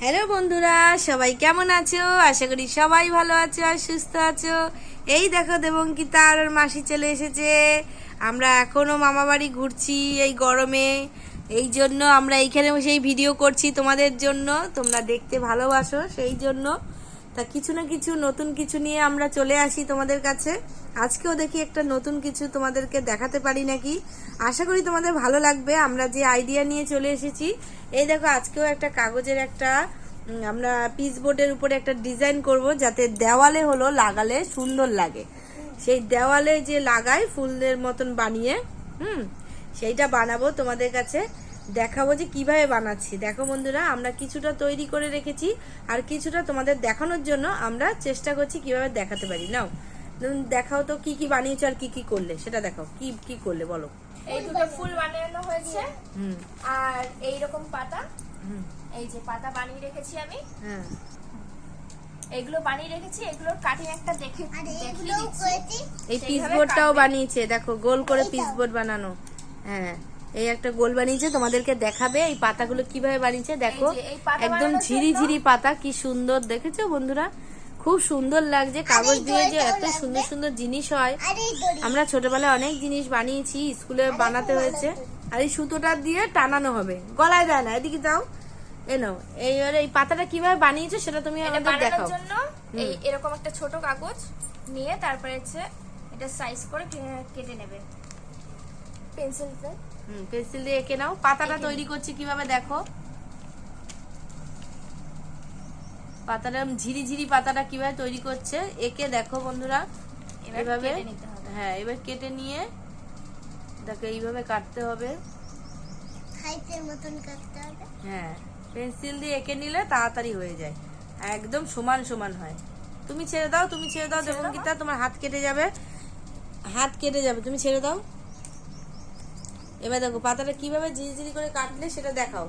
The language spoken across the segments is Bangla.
হ্যালো বন্ধুরা, সবাই কেমন আছো? আশা করি সবাই ভালো আছো আর সুস্থ আছো। এই দেখো দেবঙ্কিতা আর ওর মাসি চলে এসেছে। আমরা এখনও মামা বাড়ি ঘুরছি এই গরমে। এই জন্য আমরা এইখানে বসে এই ভিডিও করছি তোমাদের জন্য। তোমরা দেখতে ভালোবাসো সেই জন্য। তা কিছু না কিছু নতুন কিছু নিয়ে আমরা চলে আসি তোমাদের কাছে। আজকেও দেখি একটা নতুন কিছু তোমাদেরকে দেখাতে পারি নাকি। আশা করি তোমাদের ভালো লাগবে। আমরা যে আইডিয়া নিয়ে চলে এসেছি, এই দেখো আজকেও একটা কাগজের একটা আমরা পিস বোর্ডের উপরে একটা ডিজাইন করব যাতে দেওয়ালে হলো লাগালে সুন্দর লাগে। সেই দেওয়ালে যে লাগায় ফুলের মতন বানিয়ে, হুম, সেইটা বানাবো তোমাদের কাছে। দেখাবো যে কীভাবে বানাচ্ছি। দেখো বন্ধুরা আমরা কিছুটা তৈরি করে রেখেছি আর কিছুটা তোমাদের দেখানোর জন্য আমরা চেষ্টা করছি কীভাবে দেখাতে পারি। নাও দেখাও তো কি কি বানিয়েছো আর কি কি করলে। সেটা দেখাও কি কি করলে বলো। এই দুটো ফুল বানানো হয়েছে। হুম। আর এই রকম পাতা। হুম। এই যে পাতা বানিয়ে রেখেছি আমি। হ্যাঁ। এগুলো বানিয়ে রেখেছি এগুলোর কাটিং একটা দেখে দেখিয়ে দিচ্ছি। এই পিস বোর্ডটাও বানিয়েছে দেখো গোল করে পিস বোর্ড বানানো। হ্যাঁ। এই একটা গোল বানিয়েছে তোমাদেরকে দেখাবে এই পাতাগুলো কীভাবে বানিয়েছে দেখো। একদম ঝিরি ঝিরি পাতা কি সুন্দর দেখেছ বন্ধুরা? খুব সুন্দর লাগছে কাগজ দিয়ে যে এত সুন্দর সুন্দর জিনিস হয়। আমরা ছোটবেলায় অনেক জিনিস বানিয়েছি স্কুলে বানাতে হয়েছে। আর এই সুতোটা দিয়ে টানানো হবে। গলায় দেয় না এদিকে দাও। এ নাও। এইবারে এই পাতাটা কীভাবে বানিয়েছো সেটা তুমি আমাদের দেখাও। এই এরকম একটা ছোট কাগজ নিয়ে তারপরে হচ্ছে এটা সাইজ করে কেটে নেবে। পেন্সিল দিয়ে হুম পেন্সিল দিয়ে এঁকে নাও। পাতাটা তৈরি করছি কীভাবে দেখো। পাতাটা ঝিরি ঝিরি পাতাটা কীভাবে তৈরি করছে। একে দেখো বন্ধুরা এভাবে। কেটে নিতে হবে। হ্যাঁ এবার কেটে নিয়ে দেখো এইভাবে কাটতে হবে। হাইটের মতন কাটতে হবে। হ্যাঁ পেন্সিল দিয়ে এঁকে নিলে তাড়াতাড়ি হয়ে যায়। একদম সমান সমান হয়। তুমি ছেড়ে দাও তুমি ছেড়ে দাও দেবঙ্কিতা তোমার হাত কেটে যাবে। হাত কেটে যাবে তুমি ছেড়ে দাও। এবার দেখো পাতাটা কীভাবে ঝিরিঝিরি করে কাটলে সেটা দেখাও।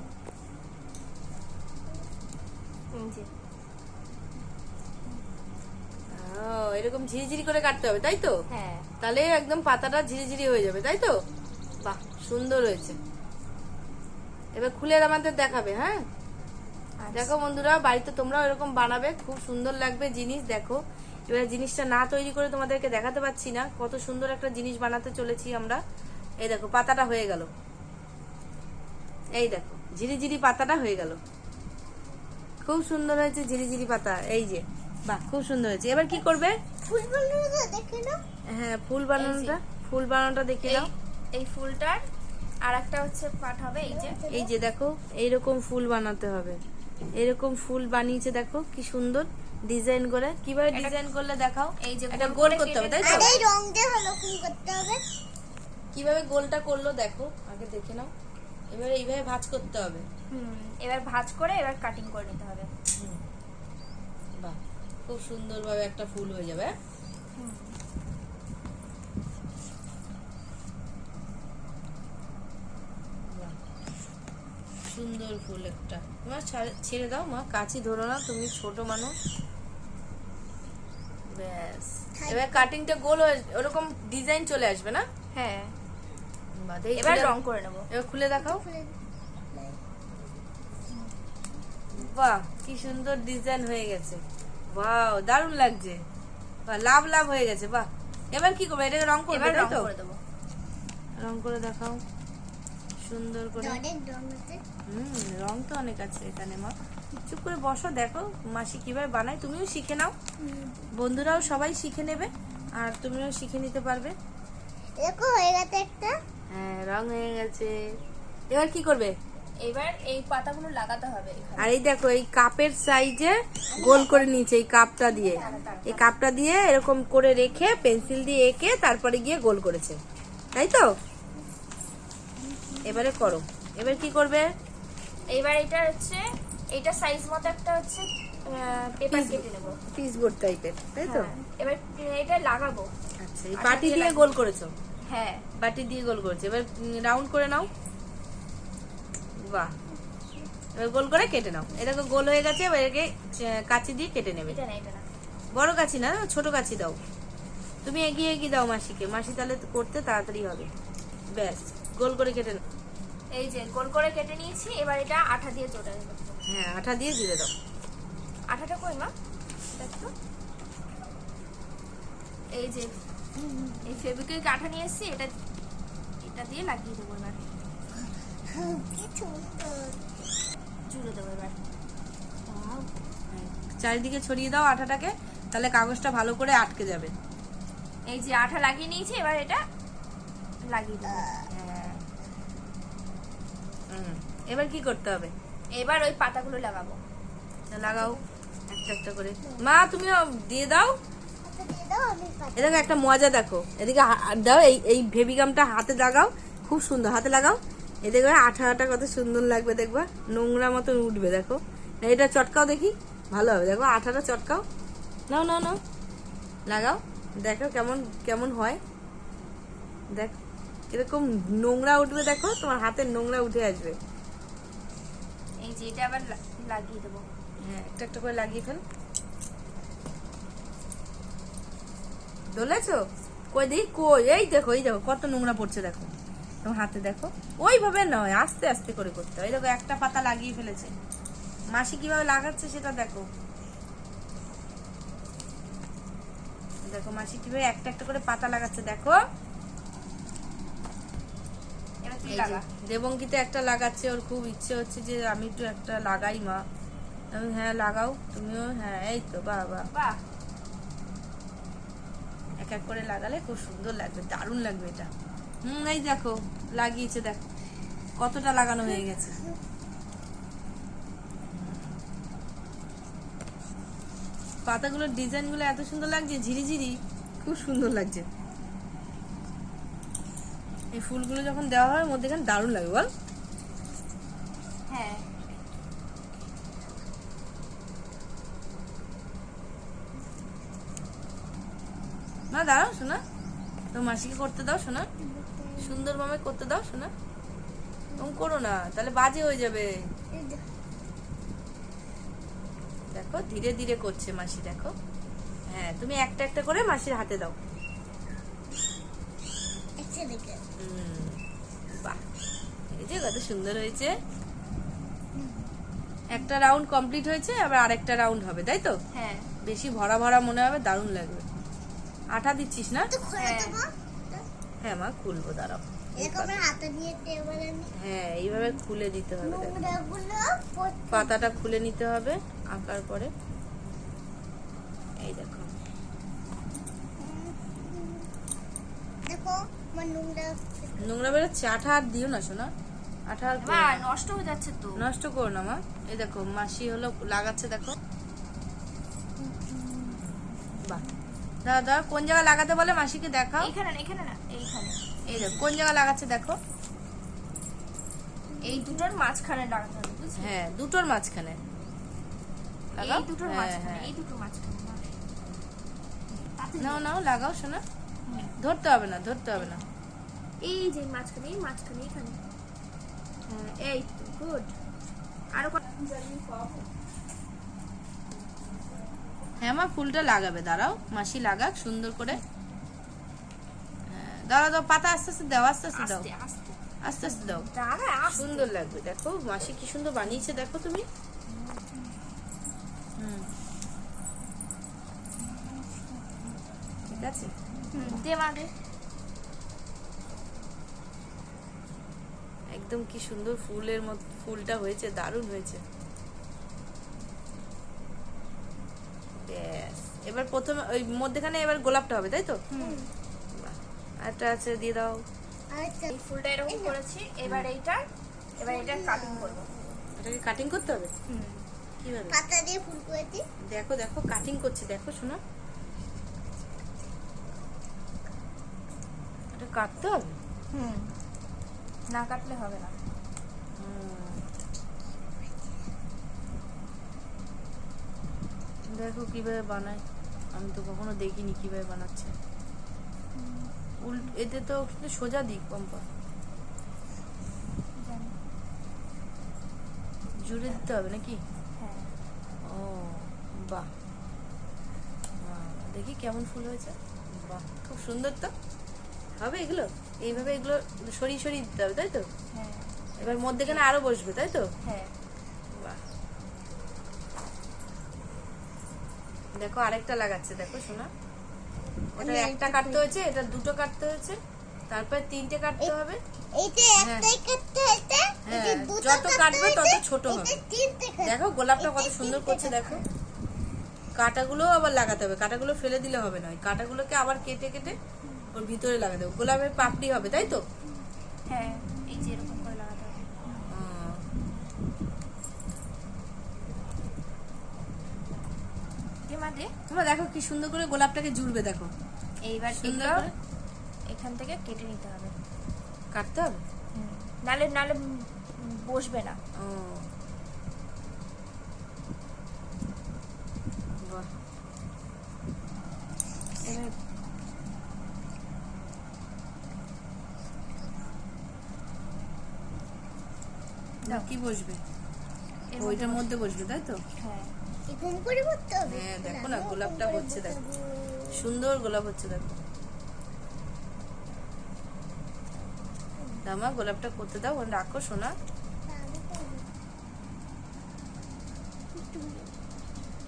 এরকম ঝিরিঝিরি করে কাটতে হবে তাই তো? হ্যাঁ। তাহলে একদম পাতাটা ঝিরিঝিরি হয়ে যাবে তাই তো? বাহ সুন্দর হয়েছে। এবার খুলে আমাদের দেখাবে হ্যাঁ? আচ্ছা। দেখো বন্ধুরা বাড়িতে তোমরাও এরকম বানাবে খুব সুন্দর লাগবে জিনিস দেখো। এবার জিনিসটা না তৈরি করে তোমাদেরকে দেখাতে পাচ্ছি না কত সুন্দর একটা জিনিস বানাতে চলেছি আমরা। এই দেখো পাতাটা হয়ে গেল। এই দেখো ঝিরিঝিরি পাতাটা হয়ে গেল। খুব সুন্দর হয়েছে ঝিরিঝিরি পাতা এই যে। বাহ খুব সুন্দর হয়েছে। এবার কি করবে? ফুল দেখে নাও। হ্যাঁ ফুল বানানোটা ফুল বানানোটা দেখে দাও এই ফুলটার আর একটা হচ্ছে পাট হবে এই যে। এই যে দেখো এইরকম ফুল বানাতে হবে। এরকম ফুল বানিয়েছে দেখো কি সুন্দর ডিজাইন করে। কীভাবে ডিজাইন করলে দেখাও? এই যে এটা গোল করতে হবে তাই তো? এই রং দিয়ে হলো করতে হবে। কীভাবে গোলটা করল দেখো আগে দেখে নাও। এবারে এইভাবে ভাঁজ করতে হবে। হুম এবার ভাঁজ করে এবার কাটিং করে নিতে হবে। বাহ খুব সুন্দরভাবে একটা ফুল হয়ে যাবে হ্যাঁ? বাহ। সুন্দর ফুল একটা। মা ছেড়ে দাও মা কাছি ধরো না তুমি ছোট মানুষ। ব্যাস এবার কাটিংটা গোল হয়ে ওরকম ডিজাইন চলে আসবে না? হ্যাঁ। এবার রং করে নেব। এবার খুলে দেখাও। বাহ কি সুন্দর ডিজাইন হয়ে গেছে। বাহ দারুণ লাগছে। বাহ লাভ লাভ হয়ে গেছে বাহ। এবার কি করবে? এটাকে রং করবে এবার রং করে দেবো। রং করে দেখাও। সুন্দর করে। হুম রং তো অনেক আছে এখানে মা। চুপ করে বসো দেখো মাসি কীভাবে বানায়। তুমিও শিখে নাও। বন্ধুরাও সবাই শিখে নেবে আর তুমিও শিখে নিতে পারবে। দেখো হয়ে গেছে একটা। হ্যাঁ রং হয়ে গেছে। এবার কি করবে? এবার এই পাতাগুলো লাগাতে হবে আর এই দেখো এই কাপের সাইজে গোল করে নিয়েছে এই কাপটা দিয়ে। এই কাপটা দিয়ে এরকম করে রেখে পেন্সিল দিয়ে এঁকে তারপরে গিয়ে গোল করেছে। তাই তো? এবারে করো। এবার কি করবে? এবার এটা হচ্ছে এটা সাইজ মতো একটা হচ্ছে পেপার কেটে নেব। পিস বোর্ড টাইপের তাই তো? হ্যাঁ, এবার এটা লাগাবো। আচ্ছা এই দিয়ে দিয়ে গোল করেছ? হ্যাঁ বাটি দিয়ে গোল করেছে। এবার রাউন্ড করে নাও। বাহ। এবার গোল করে কেটে নাও। এটাকে গোল হয়ে গেছে এবার এটাকে আহ, কাঁচি দিয়ে কেটে নেবে। এটা বড় কাছি না ছোট কাছি দাও। তুমি এগিয়ে এগিয়ে দাও মাসিকে। মাসি তাহলে করতে তাড়াতাড়ি হবে। ব্যাস গোল করে কেটে নাও। এই যে গোল করে কেটে নিয়েছি এবার এটা আঠা দিয়ে জোড়া দেবো। হ্যাঁ আঠা দিয়ে জুড়ে দাও। আঠাটা কই মা? দেখো এই যে এই ফেব্রিকুইক আঠা নিয়ে এসেছি এটা এটা দিয়ে লাগিয়ে দেবো এবার। জুড়ে দেবো এবার। চারিদিকে ছড়িয়ে দাও আঠাটাকে তাহলে কাগজটা ভালো করে আটকে যাবে। এই যে আঠা লাগিয়ে নিয়েছি এবার এটা লাগিয়ে দেবো। হ্যাঁ এবার কি করতে হবে? এবার ওই পাতাগুলো লাগাবো। লাগাও একটা একটা করে। মা তুমিও দিয়ে দাও। কাটি এদিকে একটা মজা দেখো। এদিকে দাও এই এই ভেবিগামটা হাতে লাগাও। খুব সুন্দর হাতে লাগাও। এদিকে আঠা আঠা কত সুন্দর লাগবে দেখবা। নোংরা মতন উঠবে দেখো। এটা চটকাও দেখি ভালো হবে। দেখো আঠাটা চটকাও। নাও নাও নাও। লাগাও। দেখো কেমন কেমন হয়। দেখ কীরকম নোংরা উঠবে দেখো তোমার হাতের নোংরা উঠে আসবে। এই যে এটা আবার লাগিয়ে দেবো। হ্যাঁ একটা একটা করে লাগিয়ে ফেল। ডলেছো কই দিই কই? এই দেখো এই দেখো কত নোংরা পড়ছে দেখো। তোমার হাতে দেখো। ওইভাবে নয় আস্তে আস্তে করে করতে হয়। দেখো একটা পাতা লাগিয়ে ফেলেছে। মাসি কীভাবে লাগাচ্ছে সেটা দেখো। দেখো মাসি কীভাবে একটা একটা করে পাতা লাগাচ্ছে দেখো। দেবঙ্কিতে একটা লাগাচ্ছে ওর খুব ইচ্ছে হচ্ছে যে আমি একটু একটা লাগাই মা। হ্যাঁ লাগাও তুমিও হ্যাঁ এই তো বাবা বাহ। এক এক করে লাগালে খুব সুন্দর লাগবে, দারুণ লাগবে এটা। হুম, এই দেখো, লাগিয়েছে, দেখো, কতটা লাগানো হয়ে গেছে। পাতাগুলোর ডিজাইনগুলো এত সুন্দর লাগছে, ঝিরিঝিরি, খুব সুন্দর লাগছে। এই ফুলগুলো যখন দেওয়া হয় মধ্যেখানে দারুণ লাগে বল হ্যাঁ না দাঁড়াও শোনা তো মাসিকে করতে দাও শোনা সুন্দরভাবে করতে দাও শোনা তুমি করো না তাহলে বাজে হয়ে যাবে। দেখো ধীরে ধীরে করছে মাসি দেখো। হ্যাঁ তুমি একটা একটা করে মাসির হাতে দাও। হুম, বাহ। এই যে কত সুন্দর হয়েছে। একটা রাউন্ড কমপ্লিট হয়েছে আবার আরেকটা রাউন্ড হবে তাই তো? হ্যাঁ। বেশি ভরা ভরা মনে হবে দারুণ লাগবে। আঠা দিচ্ছিস না? হ্যাঁ। হ্যাঁ মা খুলবো দাঁড়াও। হ্যাঁ এইভাবে খুলে দিতে হবে পাতাটা খুলে নিতে হবে আঁকার পরে। এই দেখো। নোংরা বেরোচ্ছে আঠা আর দিও না শোনা আঠা নষ্ট হয়ে যাচ্ছে তো। নষ্ট করো না মা। এই দেখো মাসি হলো লাগাচ্ছে দেখো বাহ দাদা দাদা কোন জায়গায় লাগাতে বলে মাসিকে দেখাও। এইখানে না এখানে না এইখানে। এই দেখো কোন জায়গায় লাগাচ্ছে দেখো। এই দুটোর মাঝখানে লাগাতে হবে হ্যাঁ দুটোর মাঝখানে। লাগাও। এই দুটোর হ্যাঁ, মাঝখানে হ্যাঁ। এই দুটোর মাঝখানে না। নাও নাও লাগাও শোনা। ধরতে হবে না ধরতে হবে না। এই যে মাঝখানে এই মাঝখানে এখানে হ্যাঁ এই তো গুড। আরও কত হ্যাঁ মা ফুলটা লাগাবে দাঁড়াও মাসি লাগাক সুন্দর করে। হ্যাঁ, দাঁড়াও দাও পাতা আস্তে আস্তে দাও আস্তে আস্তে দাও। আস্তে আস্তে। দাও। সুন্দর লাগবে দেখো মাসি কি সুন্দর বানিয়েছে দেখো তুমি। ঠিক আছে? হুম, দে দে। একদম কি সুন্দর ফুলের মত ফুলটা হয়েছে দারুণ হয়েছে ব্যাস এবার প্রথমে ওই মধ্যেখানে এবার গোলাপটা হবে তাই তো। আরেকটা আছে দিয়ে দাও। এই ফুলটা এরকম করেছি এবার এইটা এবার এটা কাটিং করব। এটাকে কাটিং করতে হবে? হুম। কীভাবে? পাতা দিয়ে ফুল করেছি। দেখো দেখো কাটিং করছে দেখো শোনো। এটা কাটতে হবে? হুম। না কাটলে হবে না। দেখো কীভাবে বানায়। আমি তো কখনো দেখিনি কীভাবে বানাচ্ছে। উল্ট এতে তো কিন্তু সোজা দিক পম্পা জুড়ে দিতে হবে নাকি? হ্যাঁ। ও বাহ। বাহ, দেখি কেমন ফুল হয়েছে। বাহ খুব সুন্দর তো। হবে এগুলো? এইভাবে এগুলো সরিয়ে সরিয়ে দিতে হবে তাই তো? হ্যাঁ। এবার মধ্যেখানে আরও বসবে তাই তো? হ্যাঁ বাহ। দেখো আরেকটা লাগাচ্ছে দেখো শোনা। ওটা একটা কাটতে হয়েছে এটা দুটো কাটতে হয়েছে। তারপর তিনটে কাটতে হবে। যত কাটবে তত ছোট হবে। দেখো গোলাপটা কত সুন্দর করছে দেখো। কাটাগুলো আবার লাগাতে হবে কাটাগুলো ফেলে দিলে হবে না। কাটাগুলোকে আবার কেটে কেটে ওর ভিতরে লাগাতে হবে। গোলাপের পাপড়ি হবে তাই তো? হ্যাঁ এই যে এরকম করে লাগাতে হবে আহ, তোমরা দেখো কি সুন্দর করে গোলাপটাকে জুড়বে দেখো। এইবার সুন্দর এখান থেকে কেটে নিতে হবে। কাটতে হবে? নালে নালে বসবে না। ও। কি বসবে? ওইটার মধ্যে মধ্যে বসবে তাই তো? হ্যাঁ। এরকম করে করতে হবে? হ্যাঁ, দেখো না, গোলাপটা হচ্ছে দেখো। সুন্দর গোলাপ হচ্ছে দেখো। দামা গোলাপটা করতে দাও ওখানে রাখো সোনা।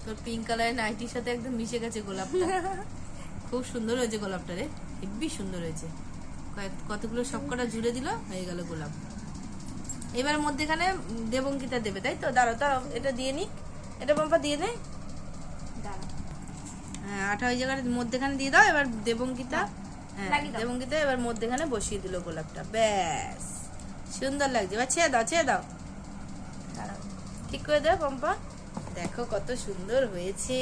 তোর পিঙ্ক কালারের নাইটির সাথে একদম মিশে গেছে গোলাপটা। খুব সুন্দর হয়েছে গোলাপটা রে। হেব্বি সুন্দর হয়েছে। কতগুলো সবকটা জুড়ে দিল হয়ে গেল গোলাপ। এবার মধ্যেখানে উম, দেবঙ্গিতা দেবে তাই তো? দাঁড়াও দাঁড়াও এটা দিয়ে নি এটা বাম্পা দিয়ে দে। হ্যাঁ আঠা ওই জায়গার মধ্যেখানে দিয়ে দাও এবার দেবঙ্গিতা হ্যাঁ দেবঙ্গিতা এবার মধ্যেখানে বসিয়ে দিল গোলাপটা। ব্যাস সুন্দর লাগছে। এবার ছেড়ে দাও ছেড়ে দাও। ঠিক করে দাও পম্পা। দেখো কত সুন্দর হয়েছে।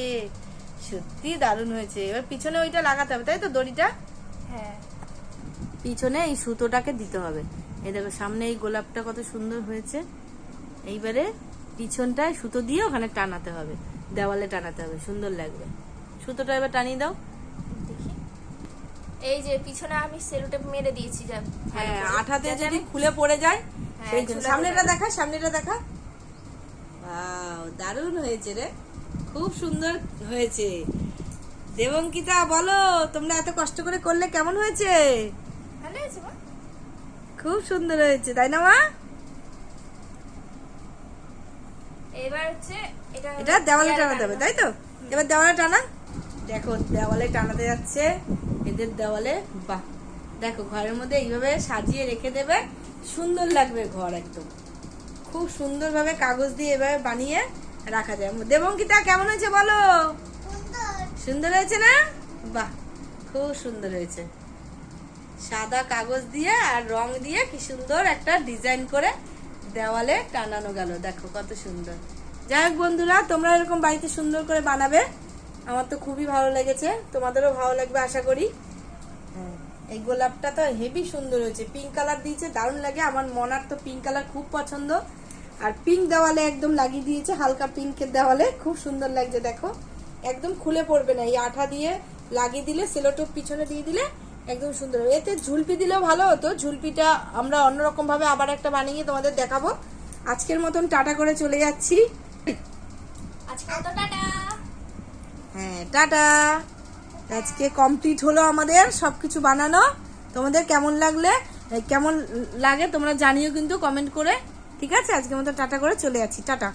সত্যি দারুণ হয়েছে। এবার পিছনে ওইটা লাগাতে হবে তাই তো দড়িটা? হ্যাঁ। পিছনে এই সুতোটাকে দিতে হবে। এই দেখো সামনে এই গোলাপটা কত সুন্দর হয়েছে। এইবারে পিছনটায় সুতো দিয়ে ওখানে টানাতে হবে। দেওয়ালে টানাতে হবে সুন্দর লাগবে। সুতোটা এবার টানিয়ে দাও। এই যে পিছনে আমি সেলোটেপ মেরে দিয়েছি হ্যাঁ আঠাতে যদি খুলে পড়ে যায় হ্যাঁ, সেই জন্য সামনেটা দেখা। সামনেটা দেখা। দারুণ হয়েছে রে। খুব সুন্দর হয়েছে। দেবঙ্কিতা বলো তোমরা এত কষ্ট করে করলে কেমন হয়েছে? খুব সুন্দর হয়েছে তাই না মা? এবার হচ্ছে এটা এটা দেওয়ালে টানাতে হবে তাই তো? এবার দেওয়ালে টানা। দেখো দেওয়ালে টানাতে যাচ্ছে। এদের দেওয়ালে বাহ। দেখো ঘরের মধ্যে এইভাবে সাজিয়ে রেখে দেবে। সুন্দর লাগবে ঘর একদম। খুব সুন্দরভাবে কাগজ দিয়ে এভাবে বানিয়ে রাখা যায়। দেবঙ্কিতা কেমন হয়েছে বলো? সুন্দর। সুন্দর হয়েছে না? বাহ খুব সুন্দর হয়েছে। সাদা কাগজ দিয়ে আর রং দিয়ে কি সুন্দর একটা ডিজাইন করে দেওয়ালে টানানো গেল। দেখো কত সুন্দর। যাই হোক বন্ধুরা তোমরা এরকম বাড়িতে সুন্দর করে বানাবে। আমার তো খুবই ভালো লেগেছে। তোমাদেরও ভালো লাগবে আশা করি। হ্যাঁ, এই গোলাপটা তো হেভি সুন্দর হয়েছে। পিঙ্ক কালার দিয়েছে দারুণ লাগে। আমার মনার তো পিঙ্ক কালার খুব পছন্দ। আর পিঙ্ক দেওয়ালে একদম লাগিয়ে দিয়েছে হালকা পিঙ্কের দেওয়ালে। খুব সুন্দর লাগছে দেখো। একদম খুলে পড়বে না। এই আঠা দিয়ে লাগিয়ে দিলে সেলোটোপ পিছনে দিয়ে দিলে একদম সুন্দর। এতে ঝুলপি দিলেও ভালো হতো। ঝুলপিটা আমরা অন্যরকম ভাবে আবার একটা বানিয়ে তোমাদের দেখাবো। আজকের মতন টাটা করে চলে যাচ্ছি। হ্যাঁ টাটা। আজকে কমপ্লিট হলো আমাদের সবকিছু বানানো। তোমাদের কেমন লাগলে? কেমন লাগে তোমরা জানিও কিন্তু কমেন্ট করে। ঠিক আছে? আজকের মতো টাটা করে চলে যাচ্ছি। টাটা।